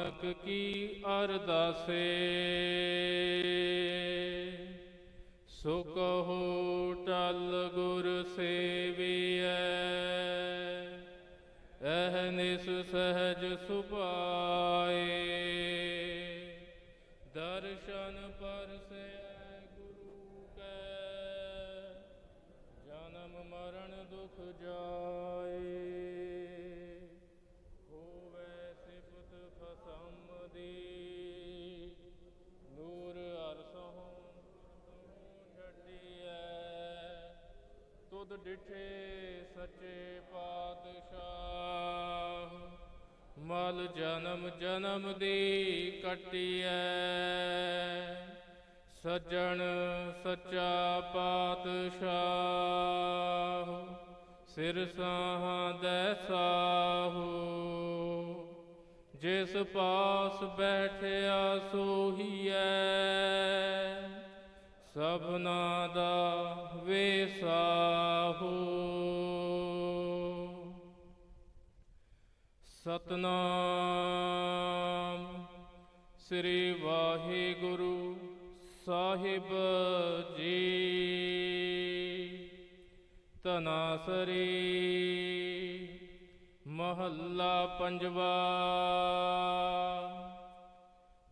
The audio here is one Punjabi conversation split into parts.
ਨਾਨਕ ਕੀ ਅਰਦਾਸੇ? ਸੋ ਕਹੋ ਟਲ ਗੁਰ ਸੇਵੀਐ ਅਹਨਿਸ ਸਹਜ ਸੁਭਾਏ। ਦਰਸ਼ਨ ਪਰਸੈ ਗੁਰੂ ਕੈ, ਜਨਮ ਮਰਨ ਦੁਖ ਜਾਏ। ਤੁਧ ਡਿਠੇ ਸੱਚੇ ਪਾਤਸ਼ਾਹ, ਮਲ ਜਨਮ ਜਨਮ ਦੀ ਕਟਿਐ। ਸੱਜਣ ਸੱਚਾ ਪਾਤਸ਼ਾਹ, ਸਿਰ ਸਾਹਾਂ ਦੇ ਸਾਹੂ। ਜਿਸ ਪਾਸ ਬੈਠਿਆ ਸੋਹੀਐ ਸਭਨਾ ਦਾ ਵੇਸਾਹੂ ਸਤਨਾਮ ਸ੍ਰੀ ਵਾਹਿਗੁਰੂ ਸਾਹਿਬ ਜੀ। ਤਨਾਸਰੀ ਮਹੱਲਾ ਪੰਜਵਾ।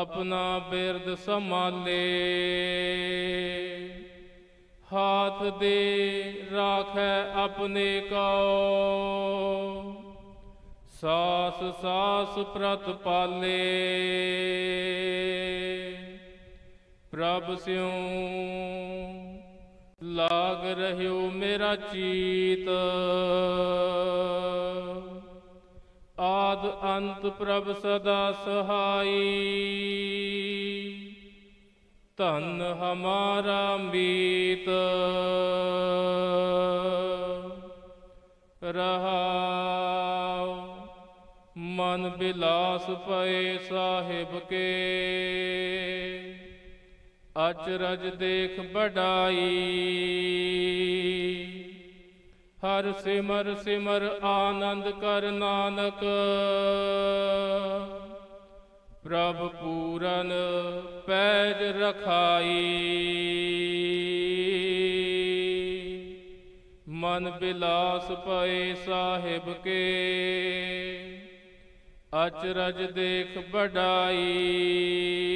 ਆਪਣਾ ਬਿਰਦ ਸੰਭਾਲੇ। ਹਾਥ ਦੇ ਰਾਖੈ ਆਪਣੇ ਕਉ। ਸਾਸ ਸਾਸ ਪ੍ਰਤ ਪਾਲੇ। ਪ੍ਰਭ ਸਿਉ ਲਾਗ ਰਹਿਓ ਮੇਰਾ ਚੀਤ। ਆਦ ਅੰਤ ਪ੍ਰਭ ਸਦਾ ਸਹਾਈ। ਧਨ ਹਮਾਰਾ ਮੀਤ। ਰਹਾਉ, ਮਨ ਬਿਲਾਸ ਪਏ ਸਾਹਿਬ ਕੇ। ਅਚਰਜ ਦੇਖ ਬੜਾਈ ਹਰ ਸਿਮਰ ਸਿਮਰ ਆਨੰਦ ਕਰ ਨਾਨਕ। ਪ੍ਰਭ ਪੂਰਨ ਪੈਜ ਰਖਾਈ। ਮਨ ਬਿਲਾਸ ਪਏ ਸਾਹਿਬ ਕੇ। ਅਚਰਜ ਦੇਖ ਬੜਾਈ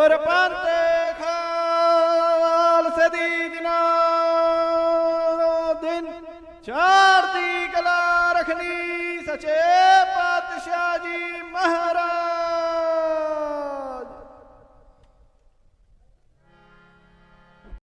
ਗੁਰ ਪੰਥ ਖਾਲਸੇ ਦੀ ਦਿਨਾ ਦਿਨ ਚੜ੍ਹਦੀ ਕਲਾ ਰਖਣੀ ਸਚੇ ਪਾਤਸ਼ਾਹ ਜੀ ਮਹਾਰਾਜ